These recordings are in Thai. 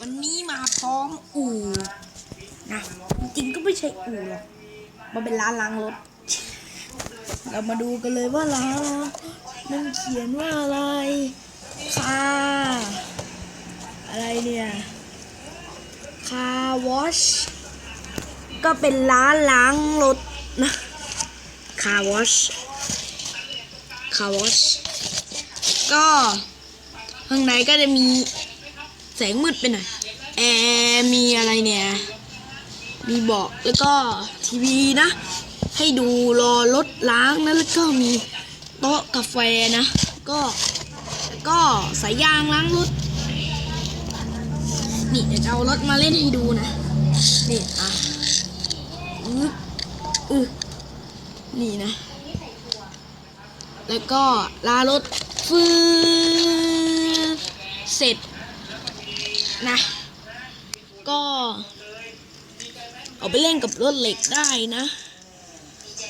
วันนี้มาพร้อมอู่นะจริงก็ไม่ใช่อู่หรอกมันเป็นร้านล้างรถ เรามาดูกันเลยว่าร้านมันเขียนว่าอะไรค่าอะไรเนี่ยคาวอชก็เป็นร้านล้างรถนะคาวอชคาวอชก็ ข้างในก็จะมีแสงมืดไปหน่อยแอร์มีอะไรเนี่ย มีเบาะแล้วก็ทีวีนะ ให้ดูรอรถล้างนะแล้วก็มีโต๊ะกาแฟนะ ก็แล้วก็สายยางล้างรถ นี่เดี๋ยวจะเอารถมาเล่นให้ดูนะ นี่อะอึ๊บอึ๊บนี่นะ แล้วก็ลารถฟืด เสร็จนะ ก็เอาไปเล่นกับรถเหล็กได้นะ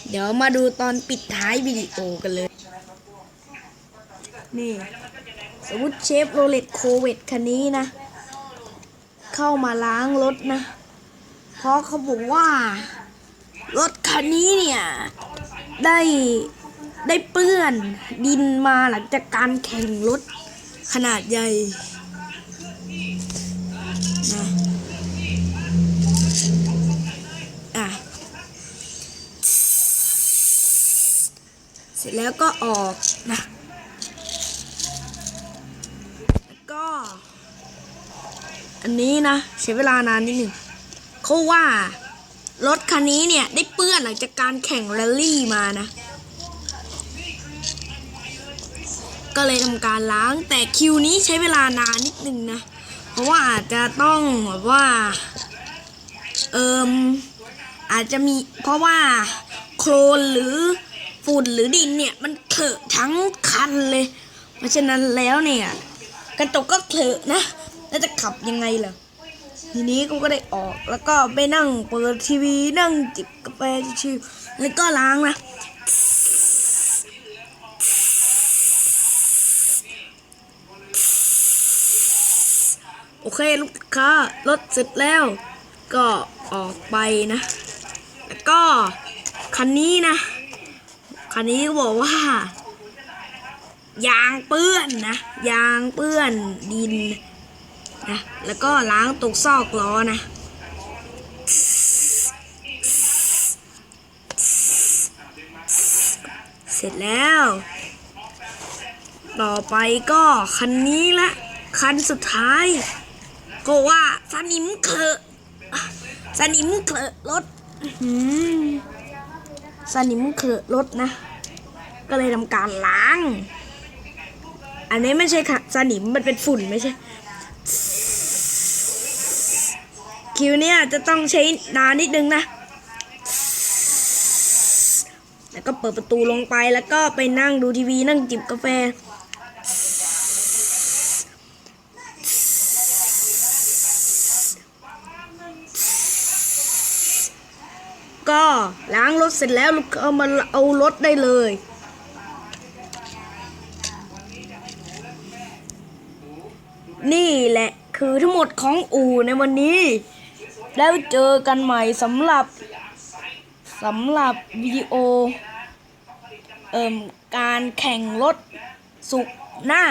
เดี๋ยวมาดูตอนปิดท้ายวิดีโอกันเลย นี่ สมมติเชฟโรเลตโคเวตคันนี้นะ เข้ามาล้างรถนะ เพราะเขาบอกว่า รถคันนี้เนี่ย ได้ได้เปื้อนดินมาหลังจากการแข่งรถ ขนาดใหญ่นะอะเสร็จแล้วก็ออกนะก็ อันนี้นะใช้เวลานานนิดหนึ่งเขาว่ารถคันนี้เนี่ยได้เปื้อนหลังจากการแข่งแรลลี่มานะ ก็เลยทำการล้าง แต่คิวนี้ใช้เวลานานนิดนึงนะ เพราะว่าอาจจะต้องแบบว่า เอิมอาจจะมีเพราะว่าโคลนหรือฝุ่นหรือดินเนี่ย มันเถอะทั้งคันเลย เพราะฉะนั้นแล้วเนี่ย กระจกก็เถอะนะ แล้วจะขับยังไงล่ะทีนี้กูก็ได้ออกแล้วก็ไปนั่งเปิดทีวีนั่งจิบกาแฟชิวๆแล้วก็ล้างนะ โอเคลูกค้ารถเสร็จแล้ว ก็ออกไปนะ แล้วก็คันนี้นะ คันนี้ก็บอกว่า ยางเปื้อนนะ ยางเปื้อนดินนะ แล้วก็ล้างตรงซอกล้อนะเสร็จแล้ว ต่อไปก็คันนี้ละ คันสุดท้าย ก็ว่าสนิมเคอะสนิมเคอะรถอื้อหือสนิมเคอะรถนะ ก็เลยทำการล้าง อันนี้ไม่ใช่ค่ะสนิมมันเป็นฝุ่นไม่ใช่คิวเนี่ยจะต้องใช้นานนิดนึงนะ แล้วก็เปิดประตูลงไปแล้วก็ไปนั่งดูทีวีนั่งจิบกาแฟ ก็ล้างรถเสร็จแล้วลูกเอามาเอารถได้เลยนี่แหละคือทั้งหมดของอู่ในวันนี้ แล้วเจอกันใหม่สำหรับสำหรับวิดีโอเอ่มการแข่งรถสุกหน้า